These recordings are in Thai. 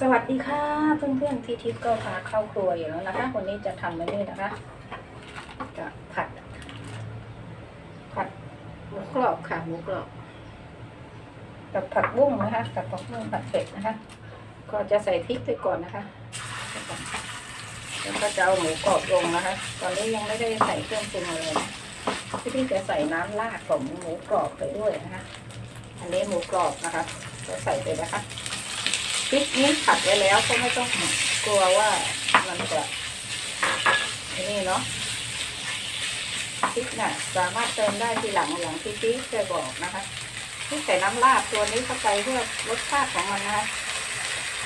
สวัสดีค่ะเพื่อนๆที่ทิพย์ก็พาเข้าครัวอยู่แล้วนะคะ วันนี้จะทำอะไรนี่นะคะ จะผัด ผัดหมูกรอบค่ะหมูกรอบกับผัดบุ้งนะคะกับผักบุ้งผัดเผ็ดนะคะ ก็จะใส่พริกไปก่อนนะคะแล้วก็จะเอาหมูกรอบลงนะคะ ตอนนี้ยังไม่ได้ใส่เครื่องปรุงอะไรนะที่พี่จะใส่น้ำราดของหมูกรอบไปด้วยนะคะ อันนี้หมูกรอบนะคะ ก็ใส่ไปนะคะ ริกนี้ผัดไว้แล้วก็ไม่ต้องกลัวว่ามันจะนี่เนาะพริกน่ะ สามารถเติมได้ทีหลังอย่างที่พี่เคยบอกนะคะที่ใส่น้ำราดตัวนี้เข้าไปเพื่อรสชาติของมันนะคะ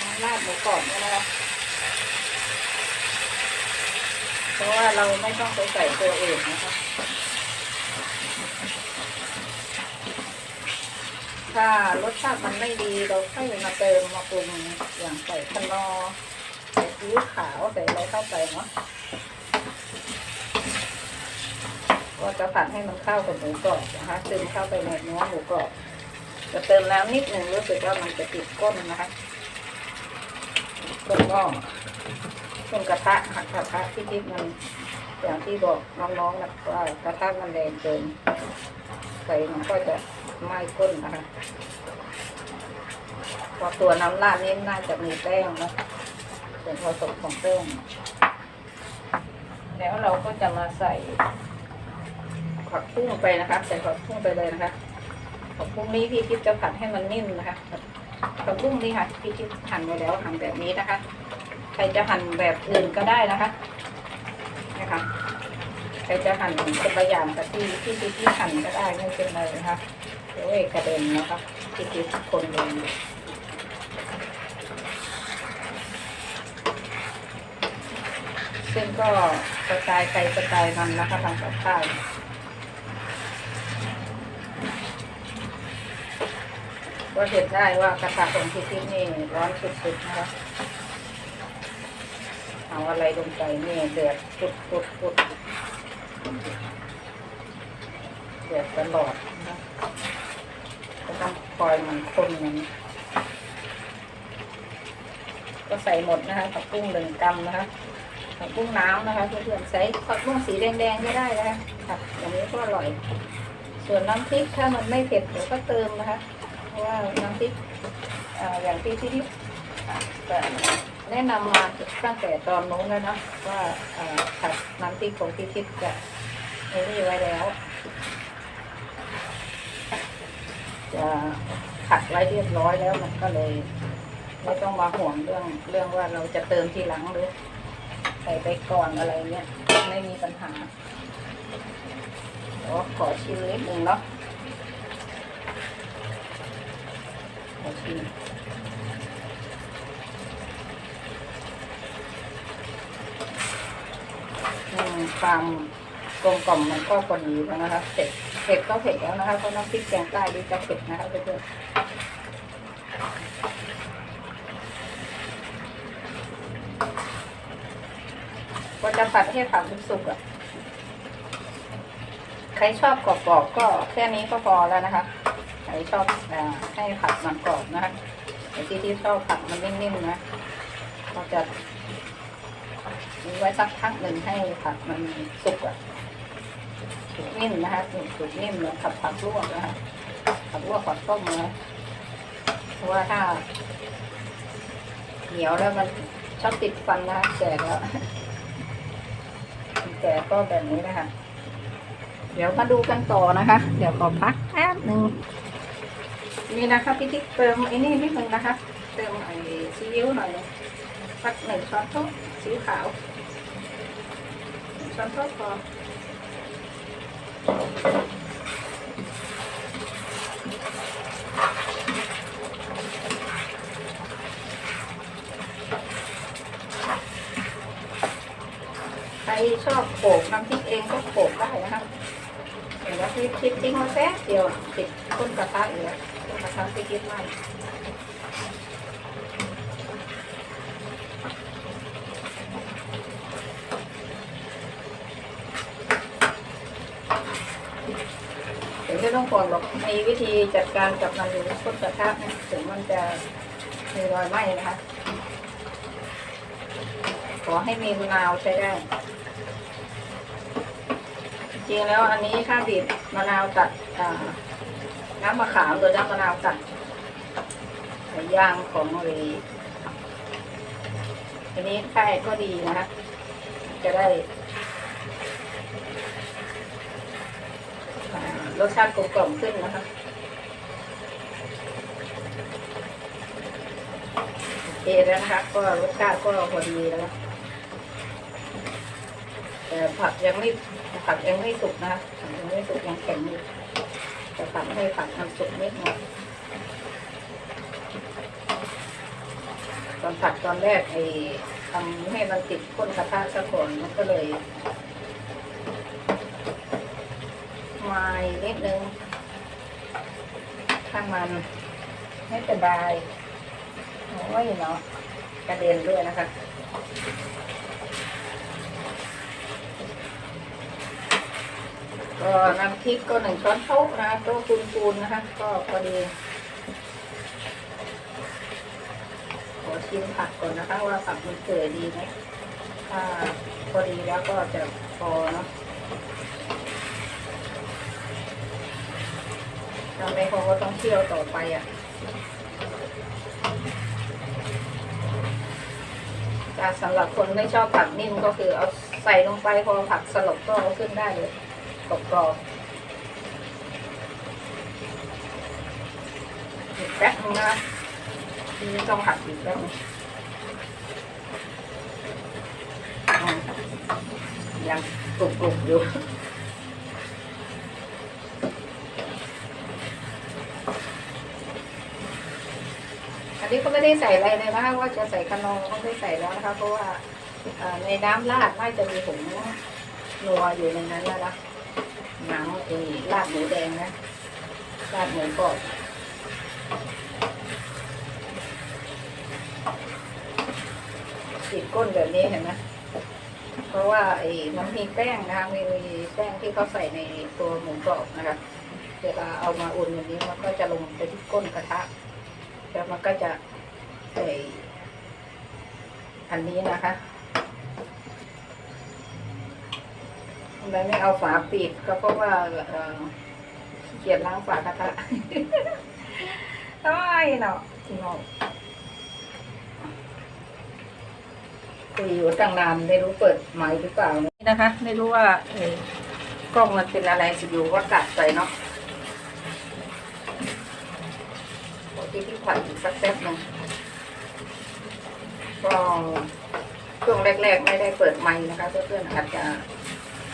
น้ำราดหมูกรอบนี่ยนะคะเพราะว่าเราไม่ต้องไปใส่ตัวอื่นนะคะ ถ้ารสชาติมันไม่ดีเราค่อยมาเติมมาปรุงอย่างใส่คะนอใส่ซีอิ๊วขาวใส่อะไรเข้าไปเนาะก็จะผัดให้มันเข้ากับหมูกรอบนะคะซึมเข้าไปในเนื้อหมูกรอบจะเติมน้ำนิดหนึ่งรู้สึกว่ามันจะติดก้นนะคะก้นหม้อก้นกระทะหักกระทะที่ทิพมันอย่างที่บอกน้องๆนะว่ากระทะมันแรงเกิน ไฟมันก็จะไหม้ก้นนะคะพอตัวน้ำราดนี่น่าจะมีแป้งนะส่วนผสมของแป้งแล้วเราก็จะมาใส่ผักบุ้งไปนะคะ ใส่ผักบุ้งไปเลยนะคะผักบุ้งนี้พี่ทิพย์จะผัดให้มันนิ่มนะคะผักบุ้งนี่ค่ะพี่ทิพย์หั่นไว้แล้วหั่นแบบนี้นะคะ ใครจะหั่นแบบอื่นก็ได้นะคะนะคะ ใครจะหั่นเป็นตัวอย่างกับที่ที่ที่ที่หั่นก็ได้ไม่เป็นไรนะคะเดี๋ยวเอกระเด็นนะคะที่ที่คนเดินซึ่งก็กระจายใครกระจายมันนะคะทำกับข้าวก็เห็นได้ว่ากระทะของที่ที่นี่ร้อนสุดๆนะคะเอาอะไรลงไปนี่เดือดปุดปุดปุด เดือดตลอดนะก็ต้องคอยมันคนอย่างนี้ก็ใส่หมดนะคะผักบุ้งหนึ่งกำนะคะผักบุ้งน้ำนะคะเพื่อนๆใส่ผักบุ้งสีแดงๆก็ได้นะคะค่ะอย่างนี้ก็อร่อย ส่วนน้ำพริกถ้ามันไม่เผ็ดเดี๋ยวก็เติมนะคะ เพราะว่าน้ำพริกออย่างที่ที่ที่แนะนำมาตั้งแต่ตอนนู้นแล้วเนาะว่าผัดน้ำพริกของพี่ทิพย์จะไอ้นี่ไว้แล้ว จะผัดไว้เรียบร้อยแล้วมันก็เลยไม่ต้องมาห่วงเรื่องเรื่องว่าเราจะเติมทีหลังหรือใส่ไปก่อนอะไรเงี้ยไม่มีปัญหาเดี๋ยวขอชิมนิดนึงเนาะขอชิมความกลมกล่อมมันก็พอดีแล้วนะคะเผ็ดเผ็ดก็เผ็ดแล้วนะคะเพราะน้ำพริกแกงใต้ดีจะเผ็ดนะคะเพื่อนๆก็จะผัดให้ผักมันสุกอะ ใครชอบกรอบๆก็แค่นี้ก็พอแล้วนะคะ ใครชอบอให้ผัดมันกรอบนะคะแต่ที่ที่ชอบผัดมันนิ่มๆนะก็จะมีไว้สักพักหนึ่งให้ผักมันสุกอะ สุกนิ่มนะคะสุกสุกนิ่มเหมือนผัดผักลวกนะคะผักลวกผักต้มนะเพราะว่าถ้า เหนียวแล้วมันชอบติดฟันนะคะแก่แล้วแก่ก็แบบนี้นะคะ เดี๋ยวมาดูกันต่อนะคะ เดี๋ยวขอพักแป๊บหนึ่งนี่นะคะพี่ติ๊กเติมไอ้นี่นิดนึงนะคะ เติมไอ้ซีอิ๊วหน่อยสักหนึ่งช้อนโต๊ะซีอิ๊วขาวช้อนโต๊ะพอ ใครชอบโขกน้ำพริกเองก็โขกได้นะคะเห็นว่าพี่คิดทิ้งมาแป๊บเดียวติดก้นกระทะอยู่แล้วกระทะพี่คิดไหมเดี๋ยวไม่ ต้องก่อนหรอกมีวิธีจัดการกับมันอยู่ก้นกระทะนะถึงมันจะมีรอยไหม้นะคะ ขอให้มีมะนาวใช้ได้ จริงแล้วอันนี้ถ้าบีบมะนาวตัดน้ำมะขามหรือน้ำมะนาวตัดไก่ย่างของเลยอันนี้ใช่ก็ดีนะคะจะได้ รสชาติกลมกล่อมขึ้นนะคะโอเคแล้วนะคะ ก็รสชาติก็พอดีแล้วแต่ผักยังไม่ผักยังไม่สุกนะคะผักยังไม่สุกยังแข็งอยู่จะผัดให้ผักมันสุกนิดหน่อยตอนผัดตอนแรกไอ้ทำให้มันติดก้นกระทะซะก่อนมันก็เลย มายนิดนึงถ้ามันไม่เป็นไรโอ้ยเนาะกระเด็นด้วยนะคะก็น้ำพริกก็หนึ่งช้อนโต๊ะนะโต๊ะปูนๆนะคะ ก็พอดีขอชิมผักก่อนนะคะ ว่าผักมันเปื่อดีไหมถ้าพอดีแล้วก็จะพอเนาะ ถ้าไม่พอก็ต้องเคี่ยวต่อไปอะแต่สำหรับคนไม่ชอบผักนิ่มก็คือเอาใส่ลงไปพอผักสลบก็เอาขึ้นได้เลยกรอบๆอีกแป๊บนึงนะนี้ต้องผัดอีกแป๊บนึงยังกรุบๆอยู่ อันนี้ก็ ไม่ได้ใส่อะไรเลยนะคะว่าจะใส่ขนมก็ไม่ได้ใส่แล้วนะคะเพราะว่าในน้ำราดน่าจะมีผงนัวอยู่ในนั้นแล้วนะหนังไอ้ลาดหมูแดงนะลาดหมูกรอบติดก้นแบบนี้เห็นไหมเพราะว่าไอ้มันมีแป้งนะคะมีแป้งที่เขาใส่ในตัวหมูกรอบนะคะเวลาเอามาอุ่นอย่างนี้มันก็จะลงไปที่ก้นกระทะแล้วมันก็จะ อันนี้นะคะทำไมไม่เอาฝาปิดก็เพราะว่าเอ่อขี้เกียจล้างฝากระทะทำไมเนาะที่นอกคุยอยู่ตั้งนานไม่รู้เปิดไมค์หรือเปล่านี่นะคะ ไม่รู้ว่าเอกล้องมันเป็นอะไรสิอยู่ก็กัดไปเนาะปกติที่ผัดอีกสักแป๊บหนึง ก็ช่วงแรก ๆ ไม่ได้เปิดไมค์นะคะเพื่อนๆอาจจะ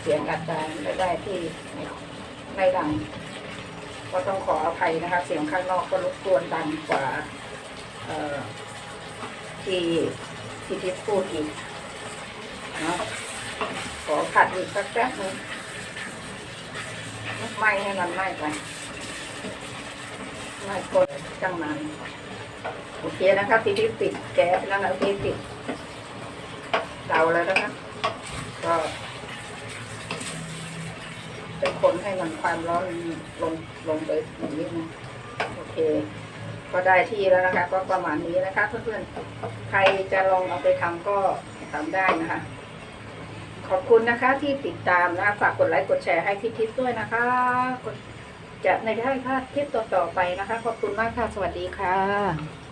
เสียงอาจจะไม่ได้ที่ไม่ดัง ก็ต้องขออภัยนะคะ เสียงข้างนอกก็รบกวนดังกว่าที่ที่ที่พูดอีกเนาะขอผัดอีกสักแป๊บหนึงไม่ให้มันไหม้ไป ไม่กดจังมันโอเคนะครับทีที่ปิดแก๊สแล้วนะทีปิดเตาแล้วนะคะก็เป็นคนให้มันความร้อนลงลงไปอย่างนี้นะโอเค ก็ได้ที่แล้วนะคะ ก็ประมาณนี้นะคะเพื่อนๆใครจะลองเอาไปทำก็ทำได้นะคะ ขอบคุณนะคะที่ติดตามนะฝากกดไลค์กดแชร์ให้พี่ทิพย์ด้วยนะคะ จะในได้ค่ะคลิปต่อๆไปนะคะ ขอบคุณมากค่ะ สวัสดีค่ะ